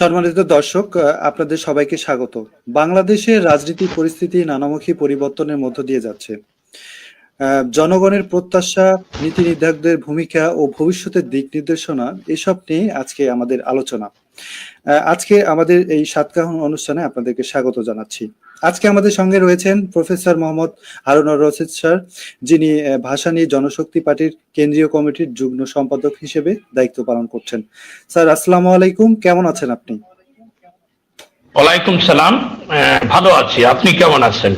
সম্মানিত দর্শক আপনাদের সবাইকে স্বাগত। বাংলাদেশের রাজনীতি পরিস্থিতি নানামুখী পরিবর্তনের মধ্য দিয়ে যাচ্ছে। জনগণের প্রত্যাশা, নীতি নির্ধারকদের ভূমিকা ও ভবিষ্যতের দিক নির্দেশনা, এসব নিয়ে আজকে আমাদের আলোচনা। আজকে আমাদের এই সাতকাহন অনুষ্ঠানে আপনাদেরকে স্বাগত জানাচ্ছি। আজকে আমাদের সঙ্গে রয়েছেন প্রফেসর মোহাম্মদ হারুনর রশিদ স্যার, যিনি ভাষা নিয়ে জনশক্তি পার্টির কেন্দ্রীয় কমিটির যুগ্ম সম্পাদক হিসেবে দায়িত্ব পালন করছেন। স্যার, আসসালামু আলাইকুম। কেমন আছেন আপনি? ওয়ালাইকুম সালাম। ভালো আছি। আপনি কেমন আছেন?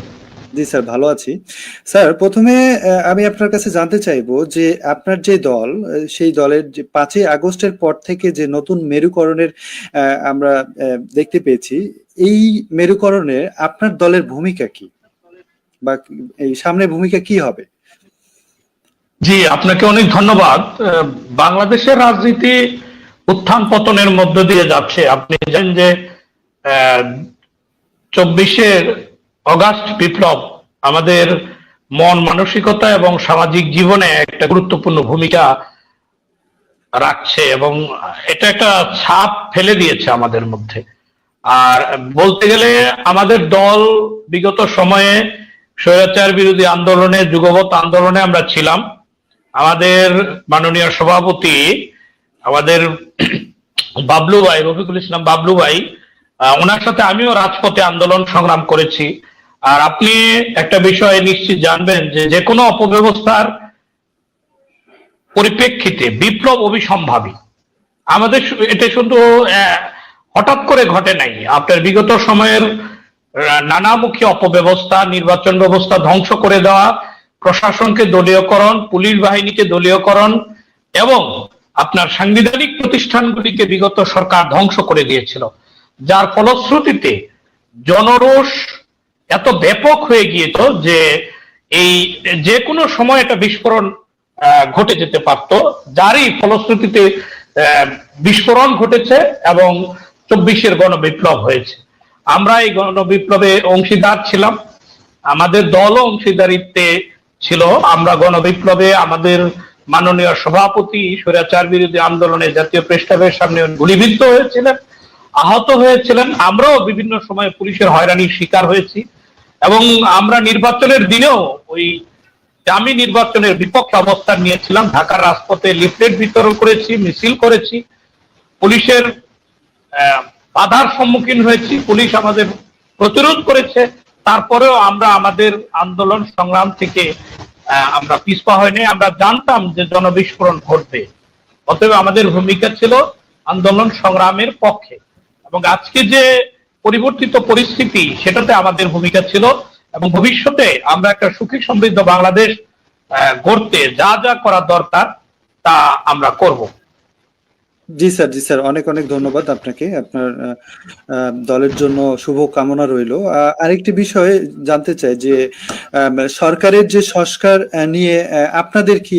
জি স্যার, ভালো আছি। স্যার, প্রথমে আমি আপনার কাছে জানতে চাইব যে আপনার যে দল সেই দলের যে পাঁচই আগস্টের পর থেকে যে নতুন মেরুকরণের আমরা দেখতে পেয়েছি, এই মেরুকরণে আপনার দলের ভূমিকা কি? বা এই সামনে ভূমিকা কি হবে? জি, আপনাকে অনেক ধন্যবাদ। বাংলাদেশের রাজনীতি উত্থান পতনের মধ্য দিয়ে যাচ্ছে। আপনি জানেন যে চব্বিশের অগাস্ট বিপ্লব আমাদের মন মানসিকতা এবং সামাজিক জীবনে একটা গুরুত্বপূর্ণ ভূমিকা রাখছে এবং এটা একটা ছাপ ফেলে দিয়েছে আমাদের মধ্যে। আর বলতে গেলে আমাদের দল বিগত সময়ে স্বৈরাচার বিরোধী আন্দোলনে যুগপৎ আন্দোলনে আমরা ছিলাম। আমাদের মাননীয় সভাপতি আমাদের বাবলু ভাই রফিকুল ইসলাম বাবলু ভাই ওনার সাথে আমিও রাজপথে আন্দোলন সংগ্রাম করেছি। আর আপনি একটা বিষয় নিশ্চিত জানবেন যে যে কোনো অপব্যবস্থার পরিপ্রেক্ষিতে বিপ্লব অভিসম্ভাবী আমাদের এটা শুধু হঠাৎ করে ঘটে নাই। আপনার বিগত সময়ের নানামুখী অপব্যবস্থা, নির্বাচন ব্যবস্থা ধ্বংস করে দেওয়া, প্রশাসনকে দলীয়করণ, পুলিশ বাহিনীকে দলীয়করণ এবং আপনার সাংবিধানিক প্রতিষ্ঠানগুলিকে বিগত সরকার ধ্বংস করে দিয়েছিল। যার ফলশ্রুতিতে জনরোষ এত ব্যাপক হয়ে গিয়েছিল যে এই যে কোনো সময় একটা বিস্ফোরণ ঘটে যেতে পারত। যারই ফলশ্রুতিতে বিস্ফোরণ ঘটেছে এবং চব্বিশের গণবিপ্লব হয়েছে। আমরা এই গণবিপ্লবে অংশীদার ছিলাম। আমাদের দলও অংশীদারিত্বে ছিল। আমরা গণবিপ্লবে আমাদের মাননীয় সভাপতি স্বৈরাচার বিরোধী আন্দোলনে জাতীয় প্রেসক্লাবের সামনে গুলিবিদ্ধ হয়েছিলেন, আহত হয়েছিলেন। আমরাও বিভিন্ন সময় পুলিশের হয়রানির শিকার হয়েছি। এবং আমরা নির্বাচনের দিনেও ওই আমি নির্বাচনের বিপক্ষে অবস্থান নিয়েছিলাম। ঢাকার রাজপথে লিফলেট বিতরণ করেছি, মিছিল করেছি, পুলিশের বাধার সম্মুখীন হয়েছি, পুলিশ আমাদের প্রতিরোধ করেছে। তারপরেও আমরা আমাদের আন্দোলন সংগ্রাম থেকে আমরা পিছপা হয়নি। আমরা জানতাম যে জনবিস্ফোরণ ঘটবে। অতএব আমাদের ভূমিকা ছিল আন্দোলন সংগ্রামের পক্ষে। এবং আজকে যে পরিবর্তিত পরিস্থিতি সেটাতে আমাদের ভূমিকা ছিল এবং ভবিষ্যতে আমরা একটা সুখী সমৃদ্ধ বাংলাদেশ গড়তে যা যা করা দরকার তা আমরা করব। জি স্যার জি স্যার অনেক অনেক ধন্যবাদ আপনাকে। আপনার দলের জন্য শুভ কামনা রইল আরেকটি বিষয় জানতে চাই যে সরকারের যে সংস্কার নিয়ে আপনাদের কি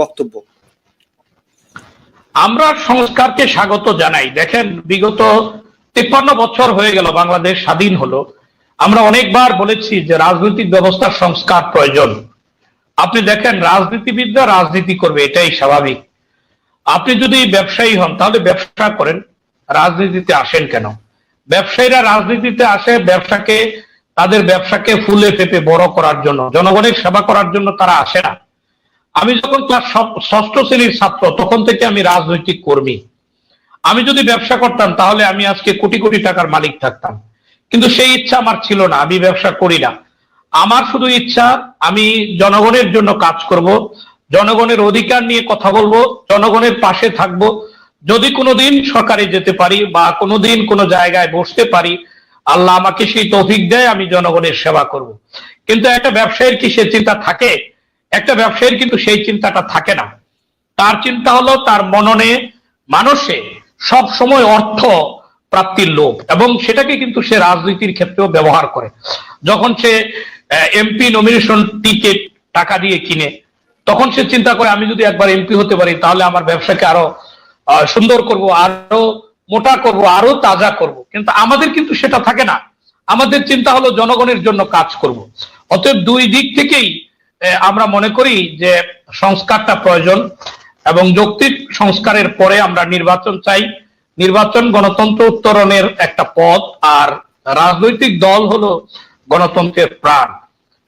বক্তব্য? আমরা সংস্কারকে স্বাগত জানাই। দেখেন বিগত তিপ্পান্ন বছর হয়ে গেল, বাংলাদেশ স্বাধীন হলো। আমরা অনেকবার বলেছি যে রাজনৈতিক ব্যবস্থার সংস্কার প্রয়োজন। আপনি দেখেন, রাজনীতিবিদরা রাজনীতি করবে, এটাই স্বাভাবিক। আপনি যদি ব্যবসায়ী হন, তাহলে ব্যবসা করেন, রাজনীতিতে আসেন কেন? ব্যবসায়ীরা রাজনীতিতে আসে ব্যবসাকে, তাদের ব্যবসাকে ফুলে ফেপে বড় করার জন্য, জনগণের সেবা করার জন্য তারা আসে না। আমি যখন ক্লাস ষষ্ঠ শ্রেণির ছাত্র, তখন থেকে আমি রাজনৈতিক কর্মী। আমি যদি ব্যবসা করতাম, তাহলে আমি আজকে কোটি কোটি টাকার মালিক থাকতাম। কিন্তু সেই ইচ্ছা আমার ছিল না, আমি ব্যবসা করি না। আমার শুধু ইচ্ছা, আমি জনগণের জন্য কাজ করব, জনগণের অধিকার নিয়ে কথা বলব, জনগণের পাশে থাকব। যদি কোনোদিন সরকারে যেতে পারি বা কোনোদিন কোনো জায়গায় বসতে পারি, আল্লাহ আমাকে সেই তৌফিক দেয়, আমি জনগণের সেবা করব। কিন্তু একটা ব্যবসায়ীর কি সে চিন্তা থাকে? একটা ব্যবসায়ীর কিন্তু সেই চিন্তাটা থাকে না। তার চিন্তা হলো তার মননে, মানুষে সব সময় অর্থ প্রাপ্তির লোভ, এবং সেটাকে কিন্তু সে রাজনীতির ক্ষেত্রেও ব্যবহার করে। যখন সে এমপি নমিনেশন টিকিট টাকা দিয়ে কিনে, তখন সে চিন্তা করে, আমি যদি একবার এমপি হতে পারি, তাহলে আমার ব্যবসাকে আরও সুন্দর করব, আরও মোটা করব, আরও তাজা করব। কিন্তু আমাদের কিন্তু সেটা থাকে না। আমাদের চিন্তা হলো জনগণের জন্য কাজ করব। অতএব দুই দিক থেকেই আমরা মনে করি যে সংস্কারটা প্রয়োজন। এবং যৌক্তিক সংস্কারের পরে আমরা নির্বাচন চাই। নির্বাচন গণতন্ত্র উত্তরণের একটা পথ, আর রাজনৈতিক দল হলো গণতন্ত্রের প্রাণ।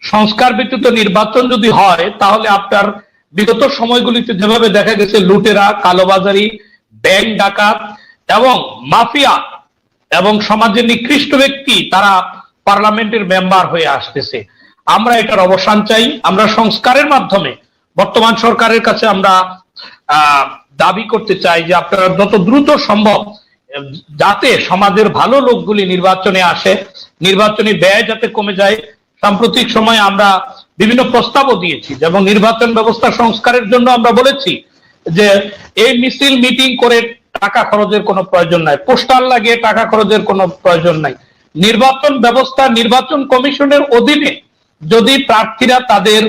সংস্কার ব্যতীত নির্বাচন যদি হয়, তাহলে আপনার বিগত সময়গুলিতে যেভাবে দেখা গেছে, লুটেরা, কালোবাজারি, ব্যাংক ডাকাত এবং মাফিয়া এবং সমাজের নিকৃষ্ট ব্যক্তি, তারা পার্লামেন্টের মেম্বার হয়ে আসতেছে। আমরা এটার অবসান চাই। আমরা সংস্কারের মাধ্যমে, বর্তমান সরকারের কাছে আমরা দাবি করতে চাই যে আপনারা যত দ্রুত সম্ভব যাতে সমাজের ভালো লোকগুলি নির্বাচনে আসে, নির্বাচনী ব্যয় যাতে কমে যায়। সাম্প্রতিক সময়ে আমরা বিভিন্ন প্রস্তাবও দিয়েছি, যেমন নির্বাচন ব্যবস্থা সংস্কারের জন্য আমরা বলেছি যে, এই মিছিল, মিটিং করে টাকা খরচের কোনো প্রয়োজন নাই। পোস্টার লাগিয়ে টাকা খরচের কোনো প্রয়োজন নাই। নির্বাচন ব্যবস্থা, নির্বাচন কমিশনের অধীনে যদি প্রার্থীরা তাদের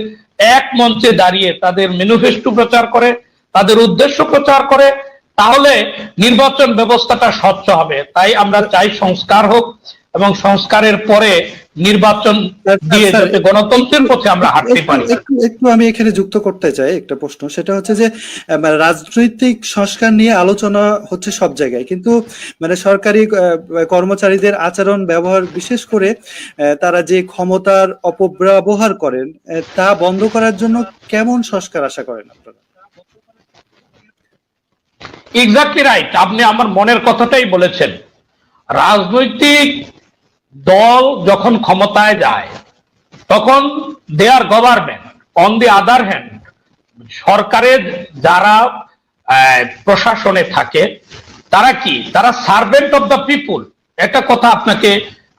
এক মঞ্চে দাঁড়িয়ে তাদের ম্যানিফেস্টো প্রচার করে তাদের উদ্দেশ্য প্রচার করে তাহলে নির্বাচন ব্যবস্থাটা স্বচ্ছ হবে। তাই আমরা চাই সংস্কার হোক এবং সংস্কারের পরে নির্বাচন দিয়ে যাতে গণতন্ত্রের পথে আমরা হাঁটতে পারি। একটু আমি এখানে যুক্ত করতে চাই একটা প্রশ্ন। সেটা হচ্ছে যে মানে রাজনৈতিক সংস্কার নিয়ে আলোচনা হচ্ছে সব জায়গায়। কিন্তু মানে সরকারি কর্মচারীদের আচরণ ব্যবহার বিশেষ করে তারা যে ক্ষমতার অপব্যবহার করেন তা বন্ধ করার জন্য কেমন সংস্কার আশা করেন আপনারা? এক্স্যাক্টলি রাইট আপনি আমার মনের কথাটাই বলেছেন। রাজনৈতিক দল যখন ক্ষমতায় যায়, তখন they are government on the other hand সরকারের যারা প্রশাসনে থাকে, তারা কি? তারা সার্ভেন্ট অফ দ্য পিপুল একটা কথা আপনাকে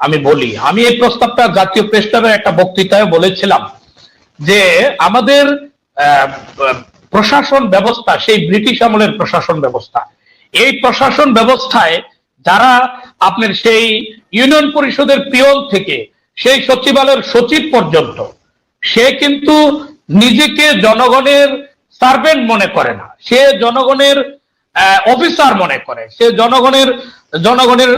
আমি বলি। আমি এই প্রস্তাবটা জাতীয় প্রেস একটা বক্তৃতায় বলেছিলাম যে আমাদের প্রশাসন ব্যবস্থা, সেই ব্রিটিশ আমলের প্রশাসন ব্যবস্থা। এই প্রশাসন ব্যবস্থায় যারা আপনার সেই ইউনিয়ন পরিষদের পিয়ন থেকে, সেই সচিবালয়ের সচিব পর্যন্ত, সে কিন্তু নিজেকে জনগণের সার্ভেন্ট মনে করে না। সে জনগণের অফিসার মনে করে। সে জনগণের জনগণের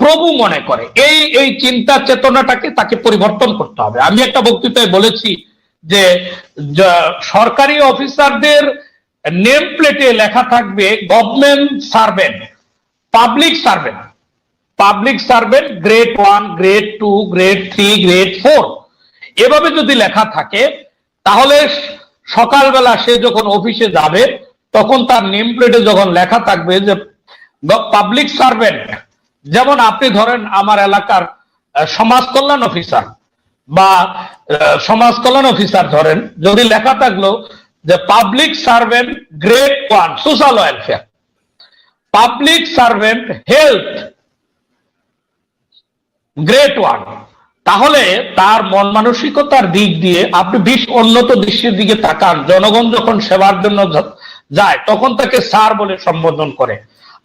প্রভু মনে করে। এই এই চিন্তা চেতনাটাকে তাকে পরিবর্তন করতে হবে। আমি একটা বক্তৃতায় বলেছি যে সরকারি অফিসারদের নেম প্লেটে লেখা থাকবে government servant public servant public servant grade one grade two grade three grade four এভাবে যদি লেখা থাকে, তাহলে সকালবেলা সে যখন অফিসে যাবে, তখন তার নেম প্লেটে যখন লেখা থাকবে যে পাবলিক সার্ভেন্ট যেমন আপনি ধরেন আমার এলাকার সমাজ কল্যাণ অফিসার বা সমাজ কল্যাণ অফিসার ধরেন, যদি লেখা থাকল যে public servant grade one social welfare public servant health grade one তাহলে তার মন মানসিকতার দিক দিয়ে আপনি বেশ উন্নত দৃশ্যের দিকে তাকান। জনগণ যখন সেবার জন্য যায়, তখন তাকে স্যার বলে সম্বোধন করে।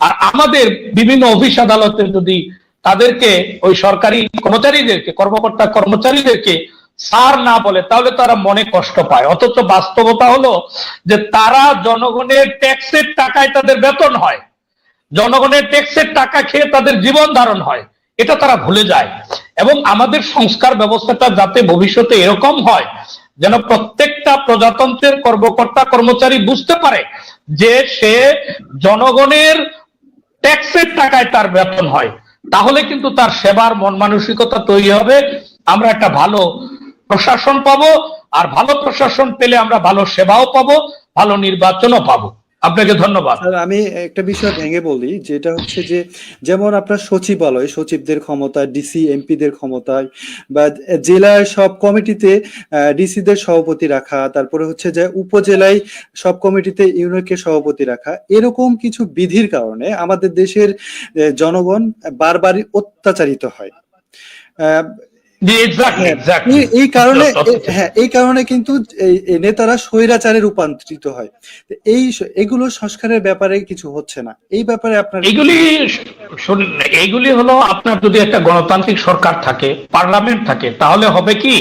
আর আমাদের বিভিন্ন অফিস আদালতে যদি তাদেরকে, ওই সরকারি কর্মচারীদেরকে, কর্মকর্তা কর্মচারীদেরকে স্যার না বলে তাহলে তারা মনে কষ্ট পায়। অথচ বাস্তবতা হলো যে তারা জনগণের ট্যাক্সের টাকায় তাদের বেতন হয়। জনগণের ট্যাক্সের টাকা খেয়ে তাদের জীবন ধারণ হয়। এটা তারা ভুলে যায়। এবং আমাদের সংস্কার ব্যবস্থাটা যাতে ভবিষ্যতে এরকম হয়, যেন প্রত্যেকটা প্রজাতন্ত্রের কর্মকর্তা কর্মচারী বুঝতে পারে যে সে জনগণের ট্যাক্সের টাকায় তার বেতন হয়। তাহলে কিন্তু তার সেবার মন মানসিকতা তৈরি হবে। আমরা একটা ভালো প্রশাসন পাবো, আর ভালো প্রশাসন পেলে আমরা ভালো সেবাও পাবো, ভালো নির্বাচনও পাবো। আপনাকে ধন্যবাদ। আমি একটা বিষয় ভেঙে বলি, যেটা হচ্ছে যে যেমন আপনার সচিবালয়, সচিবদের ক্ষমতা ডিসি এমপিদের ক্ষমতায়, বা জেলায় সব কমিটিতে ডিসিদের সভাপতি রাখা, তারপরে হচ্ছে যে উপজেলায় সব কমিটিতে ইউনিয়নকে সভাপতি রাখা, এরকম কিছু বিধির কারণে আমাদের দেশের জনগণ বারবারই অত্যাচারিত হয়। এক্স্যাক্টলি এই- কারণে হ্যাঁ এই কারণে কিন্তু নেতারা স্বৈরাচারে রূপান্তরিত হয়। এই এগুলো সংস্কারের ব্যাপারে কিছু হচ্ছে না। এই ব্যাপারে আপনার শুনুন, এইগুলি হলো আপনার যদি একটা গণতান্ত্রিক সরকার থাকে পার্লামেন্ট থাকে তাহলে হবে কি?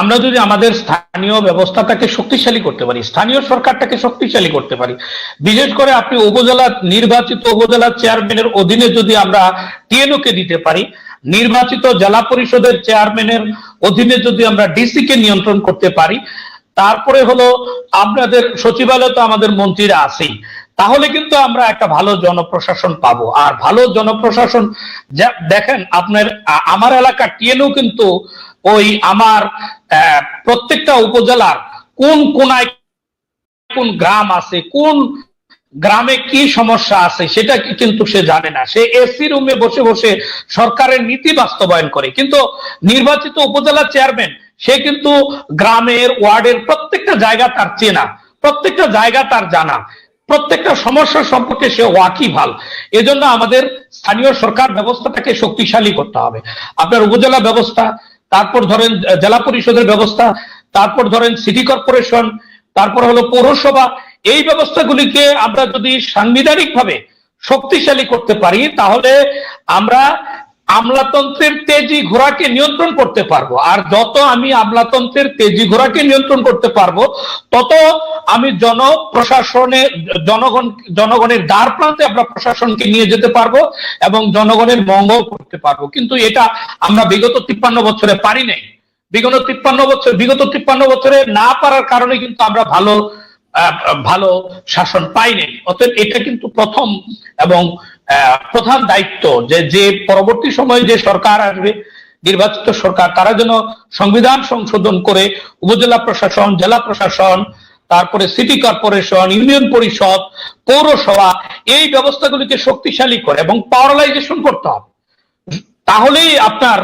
আমরা যদি আমাদের স্থানীয় ব্যবস্থাটাকে শক্তিশালী করতে পারি স্থানীয় সরকারটাকে শক্তিশালী করতে পারি বিশেষ করে আপনি উপজেলা নির্বাচিত উপজেলা চেয়ারম্যানের অধীনে যদি আমরা টিএনও কে দিতে পারি নির্বাচিত জেলা পরিষদের চেয়ারম্যানের অধীনে যদি আমরা ডিসি কে নিয়ন্ত্রণ করতে পারি, তারপরে হলো আপনাদের সচিবালয় তো আমাদের মন্ত্রীরা আছেই, তাহলে কিন্তু আমরা একটা ভালো জনপ্রশাসন পাবো। আর ভালো জনপ্রশাসন দেখেন আপনার আমার এলাকা টিএনও কিন্তু ওই আমার প্রত্যেকটা উপজেলার কোন কোনায় কোন গ্রাম আছে, কোন গ্রামে কি সমস্যা আছে সেটা কিন্তু সে জানে না। সে এসি রুমে বসে বসে সরকারের নীতি বাস্তবায়ন করে। কিন্তু নির্বাচিত উপজেলা চেয়ারম্যান সে কিন্তু গ্রামের ওয়ার্ডের প্রত্যেকটা জায়গা তার চেনা, প্রত্যেকটা জায়গা তার জানা, প্রত্যেকটা সমস্যা সম্পর্কে সে ওয়াকি ভালো এজন্য আমাদের স্থানীয় সরকার ব্যবস্থাটাকে শক্তিশালী করতে হবে। আপনার উপজেলা ব্যবস্থা, তারপর ধরেন জেলা পরিষদের ব্যবস্থা, তারপর ধরেন সিটি কর্পোরেশন তারপর হলো পৌরসভা এই ব্যবস্থাগুলিকে আমরা যদি সাংবিধানিকভাবে শক্তিশালী করতে পারি, তাহলে আমরা আমলাতন্ত্রের তেজি ঘোড়াকে নিয়ন্ত্রণ করতে পারব। আর যত আমি আমলাতন্ত্রের তেজি ঘোড়াকে নিয়ন্ত্রণ করতে পারব, তত আমি জনপ্রশাসনে, জনগণ, জনগণের দ্বার প্রান্তে আমরা প্রশাসনকে নিয়ে যেতে পারব এবং জনগণের মঙ্গল করতে পারব। কিন্তু এটা আমরা বিগত তিপ্পান্ন বছরে পারি নাই। বিগত তিপ্পান্ন বছর, বিগত তিপ্পান্ন বছরে না পারার কারণে কিন্তু আমরা ভালো ভালো শাসন পাইনি অতএব এটা কিন্তু প্রথম এবং প্রধান দায়িত্ব যে যে পরবর্তী সময়ে যে সরকার আসবে, নির্বাচিত সরকার, তারা যেন সংবিধান সংশোধন করে উপজেলা প্রশাসন, জেলা প্রশাসন, তারপরে সিটি কর্পোরেশন, ইউনিয়ন পরিষদ, পৌরসভা, এই ব্যবস্থাগুলিকে শক্তিশালী করে এবং পাওয়ারলাইজেশন করতে হবে। তাহলেই আপনার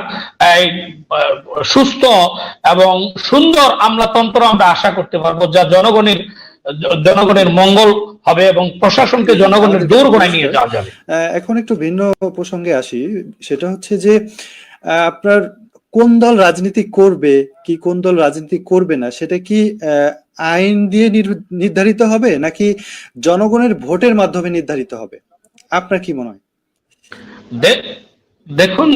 সুস্থ এবং সুন্দর আমলাতন্ত্র আমরা আশা করতে পারব, যা জনগণের জনগণের মঙ্গল হবে এবং প্রশাসনকে জনগণের গোড়ায় নিয়ে যাওয়া যাবে। এখন একটু ভিন্ন প্রসঙ্গে আসি। সেটা হচ্ছে যে আপনার কোন দল রাজনীতি করবে কি কোন দল রাজনীতি করবে না সেটা কি আইন দিয়ে নির্ধারিত হবে নাকি জনগণের ভোটের মাধ্যমে নির্ধারিত হবে? আপনার কি মনে হয়? দেখুন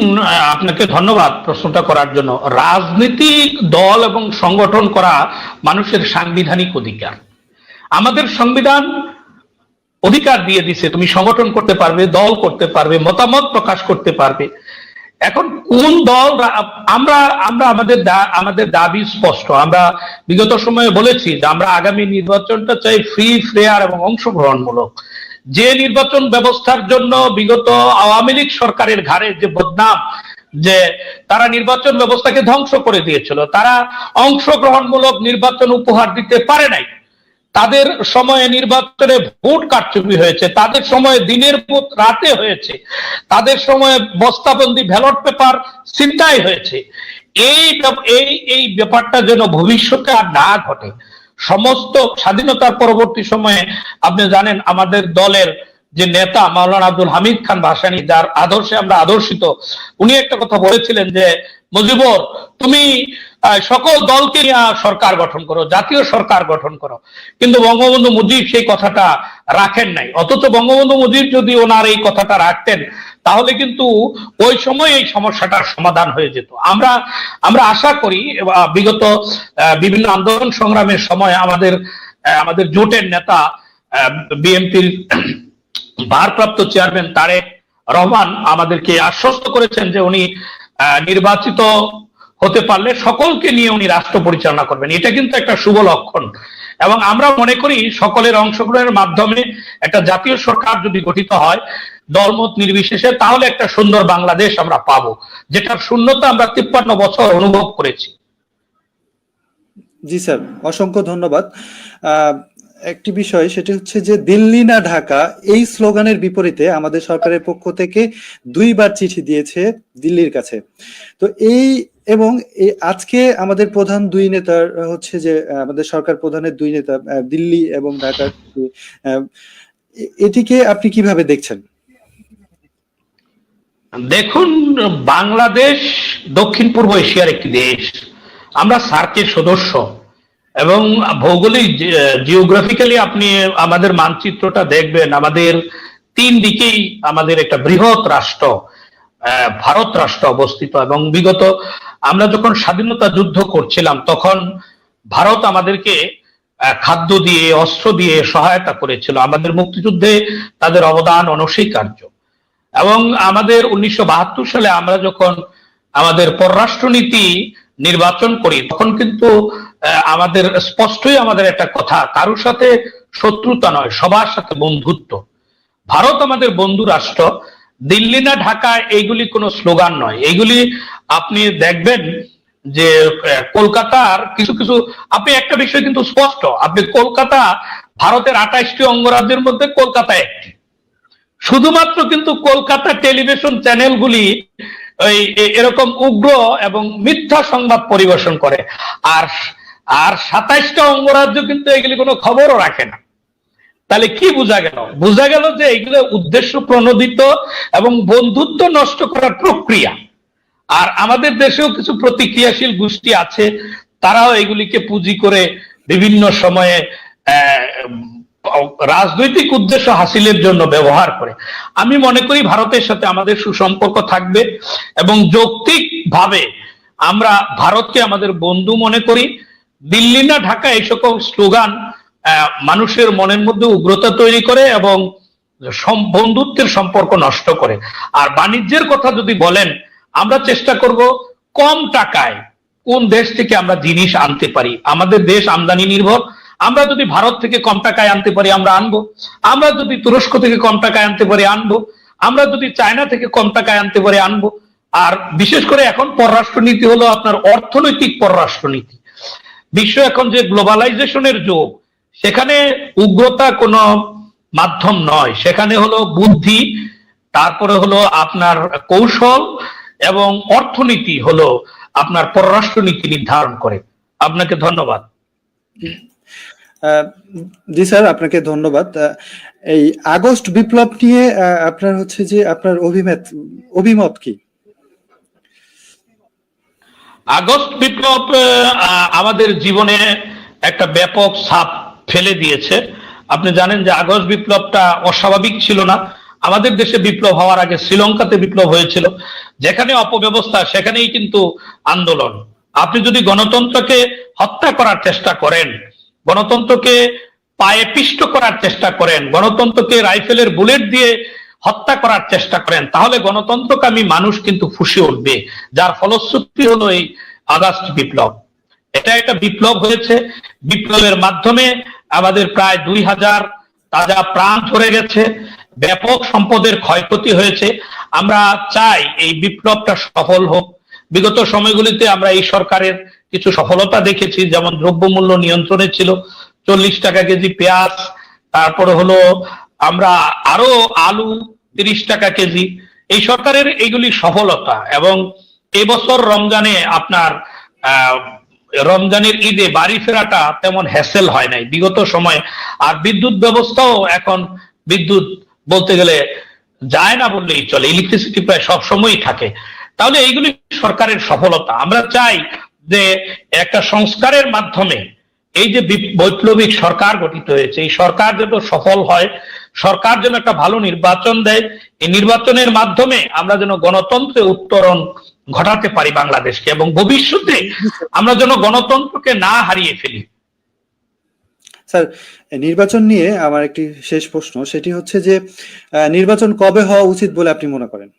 আপনাকে ধন্যবাদ প্রশ্নটা করার জন্য। রাজনৈতিক দল এবং সংগঠন করা মানুষের সাংবিধানিক অধিকার। আমাদের সংবিধান অধিকার দিয়ে দিছে, তুমি সংগঠন করতে পারবে, দল করতে পারবে, মতামত প্রকাশ করতে পারবে। এখন কোন দল আমরা আমরা আমাদের আমাদের দাবি স্পষ্ট। আমরা বিগত সময়ে বলেছি যে আমরা আগামী নির্বাচনটা চাই ফ্রি ফেয়ার এবং অংশগ্রহণমূলক। যে নির্বাচন ব্যবস্থার জন্য বিগত আওয়ামী লীগ সরকারের ঘাড়ে যে বদনাম, যে তারা নির্বাচন ব্যবস্থাকে ধ্বংস করে দিয়েছিল, তারা অংশগ্রহণমূলক নির্বাচন উপহার দিতে পারে নাই। তাদের সময়ে নির্বাচনে ভোট কারচুপি হয়েছে, তাদের সময়ে দিনের ভোট রাতে হয়েছে, তাদের সময়ে বস্তাবন্দি ব্যালট পেপার চিন্তাই হয়েছে। এই এই এই ব্যাপারটা যেন ভবিষ্যতে আর না ঘটে। সমস্ত স্বাধীনতার পরবর্তী সময়ে আপনি জানেন আমাদের দলের যে নেতা মাওলানা আব্দুল হামিদ খান ভাসানি, যার আদর্শে আমরা আদর্শিত, উনি একটা কথা বলেছিলেন যে, মুজিবর, তুমি সকল দলকে সরকার গঠন করো, জাতীয় সরকার গঠন করো। কিন্তু বঙ্গবন্ধু মুজিব সেই কথাটা রাখেন নাই। অথচ বঙ্গবন্ধু মুজিব যদি ওনার এই কথাটা রাখতেন, তাহলে কিন্তু ওই সময় এই সমস্যাটার সমাধান হয়ে যেত। আমরা আমরা আশা করি বিগত বিভিন্ন আন্দোলন সংগ্রামের সময় আমাদের আমাদের জোটের নেতা বিএনপির ভারপ্রাপ্ত চেয়ারম্যান তারেক রহমান আমাদেরকে আশ্বস্ত করেছেন যে উনি নির্বাচিত হতে পারলে সকলকে নিয়ে উনি রাষ্ট্র পরিচালনা করবেন। এটা কিন্তু একটা শুভ লক্ষণ। এবং আমরা মনে করি সকলের অংশগ্রহণের মাধ্যমে একটা জাতীয় সরকার যদি গঠিত হয়, দলমত নির্বিশেষে, তাহলে একটা সুন্দর বাংলাদেশ আমরা পাবো, যেটার শূন্যতা আমরা তিপ্পান্ন বছর অনুভব করেছি। জি স্যার, অসংখ্য ধন্যবাদ। একটি বিষয়, সেটি হচ্ছে যে দিল্লি না ঢাকা, এই স্লোগানের বিপরীতে আমাদের সরকারের পক্ষ থেকে দুইবার চিঠি দিয়েছে দিল্লির কাছে। তো এই এবং আজকে আমাদের প্রধান দুই নেতার হচ্ছে যে আমাদের সরকার প্রধানের দুই নেতা দিল্লি এবং ঢাকার এটিকে আপনি কীভাবে দেখছেন? দেখুন, বাংলাদেশ দক্ষিণ পূর্ব এশিয়ার একটি দেশ। আমরা সার্কের সদস্য এবং ভৌগোলিক জিওগ্রাফিক্যালি আপনি আমাদের মানচিত্রটা দেখবেন, আমাদের তিন দিকেই আমাদের একটা বৃহৎ রাষ্ট্র ভারত রাষ্ট্র অবস্থিত এবং বিগত আমরা যখন স্বাধীনতা যুদ্ধ করছিলাম, তখন ভারত আমাদেরকে খাদ্য দিয়ে, অস্ত্র দিয়ে সহায়তা করেছিল। আমাদের মুক্তিযুদ্ধে তাদের অবদান অনস্বীকার্য। এবং আমাদের উনিশশো বাহাত্তর সালে আমরা যখন আমাদের পররাষ্ট্রনীতি নির্বাচন করি, তখন কিন্তু আমাদের স্পষ্টই আমাদের একটা কথা, কারোর সাথে শত্রুতা নয়, সবার সাথে বন্ধুত্ব। ভারত আমাদের বন্ধু রাষ্ট্র দিল্লি না ঢাকা, এইগুলি কোনো স্লোগান নয়। এইগুলি আপনি দেখবেন যে কলকাতার কিছু কিছু, আপনি একটা বিষয় কিন্তু স্পষ্ট, আপনি কলকাতা ভারতের আঠাইশটি অঙ্গরাজ্যের মধ্যে কলকাতা একটি। শুধুমাত্র কিন্তু কলকাতা টেলিভিশন চ্যানেলগুলি ওই এরকম উগ্র এবং মিথ্যা সংবাদ পরিবেশন করে। আর আর সাতাইশটা অঙ্গরাজ্য কিন্তু এগুলি কোনো খবরও রাখে না। তাহলে কি বোঝা গেল? বোঝা গেল যে এগুলো উদ্দেশ্য প্রণোদিত এবং বন্ধুত্ব নষ্ট করার প্রক্রিয়া। আর আমাদের দেশেও কিছু প্রতিক্রিয়াশীল গোষ্ঠী আছে, তারাও এগুলিকে পুঁজি করে বিভিন্ন সময়ে রাজনৈতিক উদ্দেশ্য হাসিলের জন্য ব্যবহার করে। আমি মনে করি ভারতের সাথে আমাদের সুসম্পর্ক থাকবে এবং যৌক্তিক ভাবে আমরা ভারতকে আমাদের বন্ধু মনে করি। দিল্লি না ঢাকা এই সকল স্লোগান মানুষের মনের মধ্যে উগ্রতা তৈরি করে এবং বন্ধুত্বের সম্পর্ক নষ্ট করে। আর বাণিজ্যের কথা যদি বলেন, আমরা চেষ্টা করব কম টাকায় কোন দেশ থেকে আমরা জিনিস আনতে পারি। আমাদের দেশ আমদানি নির্ভর। আমরা যদি ভারত থেকে কম টাকায় আনতে পারি, আমরা আনব। আমরা যদি তুরস্ক থেকে কম টাকায় আনতে পারি, আনব। আমরা যদি চায়না থেকে কম টাকায় আনতে পারি, আনব। আর বিশেষ করে এখন পররাষ্ট্রনীতি হলো আপনার অর্থনৈতিক পররাষ্ট্রনীতি। বিশ্ব এখন যে গ্লোবালাইজেশনের যুগ সেখানে উগ্রতা কোনো মাধ্যম নয়। সেখানে হলো বুদ্ধি তারপরে হলো আপনার কৌশল এবং অর্থনীতি হলো আপনার পররাষ্ট্রনীতি নির্ধারণ করে। আপনাকে ধন্যবাদ। জি স্যার আপনাকে ধন্যবাদ। এই আগস্ট বিপ্লব নিয়ে আপনার হচ্ছে যে আপনার অভিমত অভিমত কি? আগস্ট বিপ্লব আমাদের জীবনে একটা ব্যাপক ছাপ ফেলে দিয়েছে। আপনি জানেন যে আগস্ট বিপ্লবটা অস্বাভাবিক ছিল না। আমাদের দেশে বিপ্লব হওয়ার আগে শ্রীলঙ্কাতে বিপ্লব হয়েছিল। যেখানে অপব্যবস্থা, সেখানেই কিন্তু আন্দোলন। আপনি যদি গণতন্ত্রকে হত্যা করার চেষ্টা করেন, গণতন্ত্রকে পায়ে পিষ্ট করার চেষ্টা করেন, গণতন্ত্রকে রাইফেলের বুলেট দিয়ে হত্যা করার চেষ্টা করেন, তাহলে গণতন্ত্রকামী মানুষ কিন্তু ফুসে উঠবে, যার ফলশ্রুতি হলো এই আগস্ট বিপ্লব। এটা একটা বিপ্লব হয়েছে। বিপ্লবের মাধ্যমে আমাদের প্রায় দুই হাজার তাজা প্রাণ ঝরে গেছে ব্যাপক সম্পদের ক্ষয়ক্ষতি হয়েছে। আমরা চাই এই বিপ্লবটা সফল হোক। বিগত সময়গুলিতে আমরা এই সরকারের কিছু সফলতা দেখেছি যেমন দ্রব্যমূল্য নিয়ন্ত্রণে ছিল চল্লিশ টাকা কেজি পেঁয়াজ তারপরে হলো আমরা আরও আলু তিরিশ টাকা কেজি। এই সরকারের এইগুলি সফলতা এবং এবছর রমজানে আপনার আহ, রমজানের ঈদে বাড়ি ফেরাটা তেমন হ্যাসেল হয় নাই। বিগত সময়ে আর বিদ্যুৎ ব্যবস্থাও এখন বিদ্যুৎ বলতে গেলে যায় না বললেই চলে ইলেকট্রিসিটি প্রায় সব সময়ই থাকে। তাহলে এইগুলি সরকারের সফলতা। আমরা চাই যে একটা সংস্কারের মাধ্যমে এই যে বৈপ্লবিক সরকার গঠিত হয়েছে, এই সরকার যেন সফল হয়, সরকার যেন একটা ভালো নির্বাচন দেয়, এই নির্বাচনের মাধ্যমে আমরা যেন গণতন্ত্রে উত্তরণ ঘটাতে পারি বাংলাদেশকে এবং ভবিষ্যতে আমরা যেন গণতন্ত্রকে না হারিয়ে ফেলি। স্যার নির্বাচন নিয়ে আমার একটি শেষ প্রশ্ন সেটি হচ্ছে যে নির্বাচন কবে হওয়া উচিত বলে আপনি মনে করেন?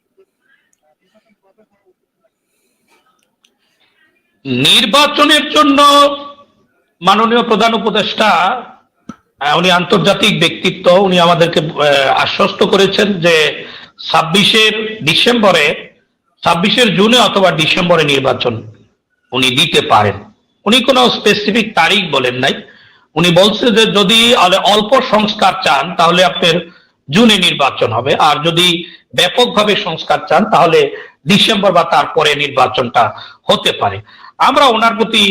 নির্বাচনের জন্য মাননীয় প্রধান উপদেষ্টা উনি আন্তর্জাতিক ব্যক্তিত্ব উনি আমাদেরকে আশ্বস্ত করেছেন যে ছাব্বিশের ডিসেম্বরে ছাব্বিশের জুনে অথবা ডিসেম্বরে নির্বাচন উনি দিতে পারেন। উনি কোনো স্পেসিফিক তারিখ বলেন নাই। উনি বলছে যে যদি অল্প সংস্কার চান, তাহলে আপনার জুনে নির্বাচন হবে। আর যদি ব্যাপকভাবে সংস্কার চান, তাহলে ডিসেম্বর বা তারপরে নির্বাচনটা হতে পারে। আমরা ওনার প্রতি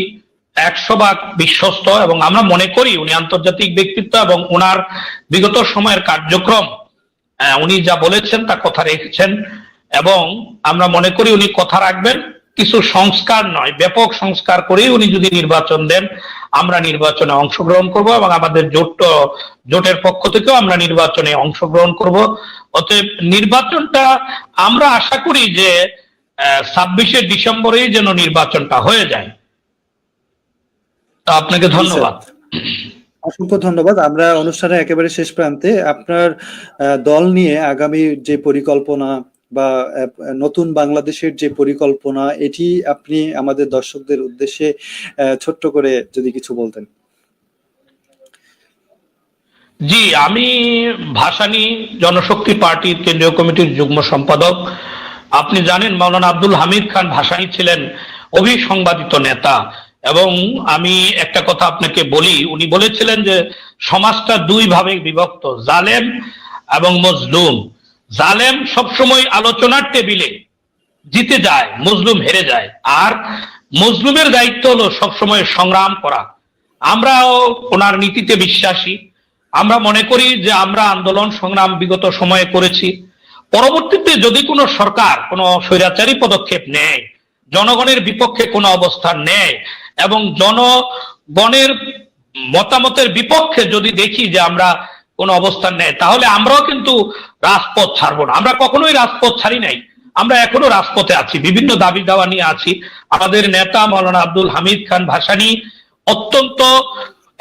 একশো ভাগ বিশ্বস্ত এবং আমরা মনে করি উনি আন্তর্জাতিক ব্যক্তিত্ব এবং ওনার বিগত সময়ের কার্যক্রম উনি যা বলেছেন তা কথা রেখেছেন। এবং আমরা মনে করি উনি কথা রাখবেন কিছু সংস্কার নয় ব্যাপক সংস্কার করেই উনি যদি নির্বাচন দেন আমরা নির্বাচনে অংশগ্রহণ করব এবং আমাদের জোট জোটের পক্ষ থেকেও আমরা নির্বাচনে অংশগ্রহণ করব। অতএব নির্বাচনটা আমরা আশা করি যে ছাব্বিশে ডিসেম্বরেই যেন নির্বাচনটা হয়ে যায়। তা আপনাকে ধন্যবাদ। অসংখ্য ধন্যবাদ। আমরা অনুষ্ঠানের একেবারে শেষ প্রান্তে আপনার দল নিয়ে আগামী যে পরিকল্পনা বা নতুন বাংলাদেশের যে পরিকল্পনা, এটি আপনি আমাদের দর্শকদের উদ্দেশ্যে ছোট্ট করে যদি কিছু বলতেন। জি, আমি ভাসানী জনশক্তি পার্টির কেন্দ্রীয় কমিটির যুগ্ম সম্পাদক। আপনি জানেন, মাওলানা আব্দুল হামিদ খান ভাসানী ছিলেন অভিসংবাদিত নেতা এবং আমি একটা কথা আপনাকে বলি, উনি বলেছিলেন যে, সমাজটা দুই ভাবে বিভক্ত, জালেম এবং মজলুম। জালেম সবসময় আলোচনার টেবিলে জিতে যায়, মজলুম হেরে যায়। আর মজলুমের দায়িত্ব হলো সবসময় সংগ্রাম করা। আমরাও ওনার নীতিতে বিশ্বাসী। আমরা মনে করি যে আমরা আন্দোলন সংগ্রাম বিগত সময়ে করেছি। পরবর্তীতে যদি কোনো সরকার কোনো স্বৈরাচারী পদক্ষেপ নেয়, জনগণের বিপক্ষে কোনো অবস্থান নেয় এবং জনগণের মতামতের বিপক্ষে যদি দেখি যে আমরা কোনো অবস্থান নেয় তাহলে আমরাও কিন্তু রাজপথ ছাড়বো না। আমরা কখনোই রাজপথ ছাড়ি নাই। আমরা এখনও রাজপথে আছি, বিভিন্ন দাবি দাওয়া নিয়ে আছি। আমাদের নেতা মৌলানা আব্দুল হামিদ খান ভাসানি অত্যন্ত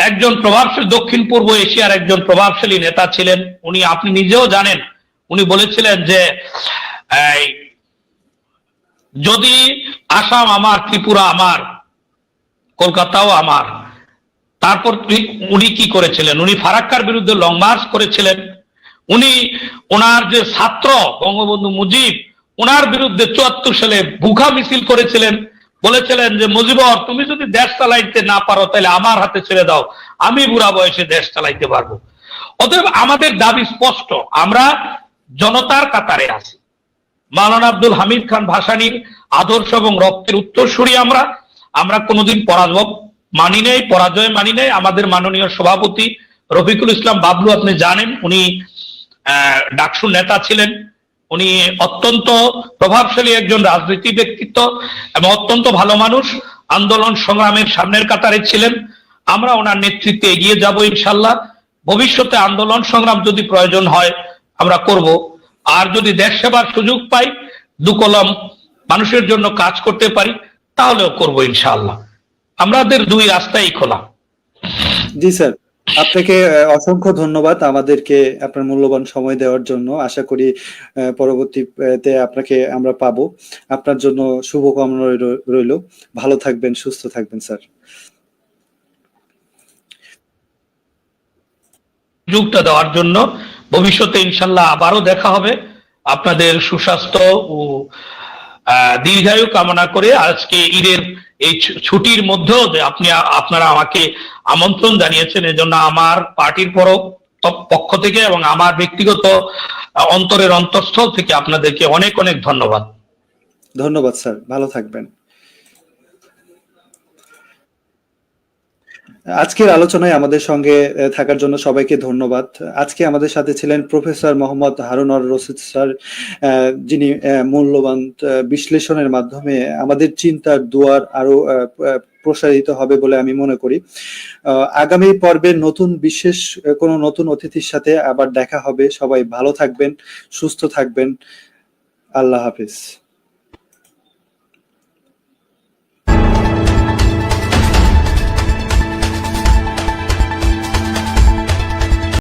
একজন প্রভাবশালী, দক্ষিণ পূর্ব এশিয়ার একজন প্রভাবশালী নেতা ছিলেন। উনি, আপনি নিজেও জানেন, উনি বলেছিলেন যে যদি আসাম আমার, ত্রিপুরা আমার, কলকাতাও আমার তারপর উনি কি করেছিলেন? উনি ফারাক্কার বিরুদ্ধে লং মার্চ করেছিলেন। উনি ওনার যে ছাত্র বঙ্গবন্ধু মুজিব, ওনার বিরুদ্ধে চুয়াত্তর সালে বুখা মিছিল করেছিলেন। বলেছিলেন যে, মুজিবর, তুমি যদি দেশ চালাইতে না পারো, তাহলে আমার হাতে ছেড়ে দাও। আমি বুড়া বয়সে দেশ চালাইতে পারব। অতএব আমাদের দাবি স্পষ্ট। আমরা জনতার কাতারে আছি। মাওলানা আব্দুল হামিদ খান ভাসানীর আদর্শ এবং রক্তের উত্তরসূরি আমরা। আমরা কোনোদিন পরাজয় মানি নেই, পরাজয় মানি নেই, আমাদের মাননীয় সভাপতি রফিকুল ইসলাম বাবলু আপনি জানেন, উনি ডাকসু নেতা ছিলেন। উনি অত্যন্ত প্রভাবশালী একজন রাজনীতি ব্যক্তিত্ব এবং অত্যন্ত ভালো মানুষ, আন্দোলন সংগ্রামের সামনের কাতারে ছিলেন। আমরা ওনার নেতৃত্বে এগিয়ে যাব ইনশাল্লাহ ভবিষ্যতে আন্দোলন সংগ্রাম যদি প্রয়োজন হয়, আমরা করব। আর যদি দেশ সেবার সুযোগ পাই, দু কলম মানুষের জন্য কাজ করতে পারি, তাহলেও করব ইনশাআল্লাহ। আমাদের দুই রাস্তাই খোলা। জি স্যার। আপনাকে অসংখ্য ধন্যবাদ আমাদেরকে আপনার মূল্যবান সময় দেওয়ার জন্য। আশা করি পরবর্তীতে আপনাকে আমরা পাবো। আপনার জন্য শুভকামনা রইল ভালো থাকবেন সুস্থ থাকবেন স্যার। সুযোগটা দেওয়ার জন্য ভবিষ্যতে ইনশাল্লাহ আবারও দেখা হবে। আপনাদের সুস্বাস্থ্য ও দীর্ঘায়ু কামনা করে আজকে ঈদের এই ছুটির মধ্যেও আপনি আপনারা আমাকে আমন্ত্রণ জানিয়েছেন, এজন্য আমার পার্টির পর পক্ষ থেকে এবং আমার ব্যক্তিগত অন্তরের অন্তঃস্থল থেকে আপনাদেরকে অনেক অনেক ধন্যবাদ। ধন্যবাদ, স্যার। ভালো থাকবেন। আজকের আলোচনায় আমাদের সঙ্গে থাকার জন্য সবাইকে ধন্যবাদ। আজকে আমাদের সাথে ছিলেন প্রফেসর মোহাম্মদ হারুনর রশিদ স্যার যিনি মূল্যবান বিশ্লেষণের মাধ্যমে আমাদের চিন্তার দুয়ার আরও প্রসারিত হবে বলে আমি মনে করি। আগামী পর্বে নতুন বিশেষ কোনো নতুন অতিথির সাথে আবার দেখা হবে। সবাই ভালো থাকবেন, সুস্থ থাকবেন। আল্লাহ হাফিজ।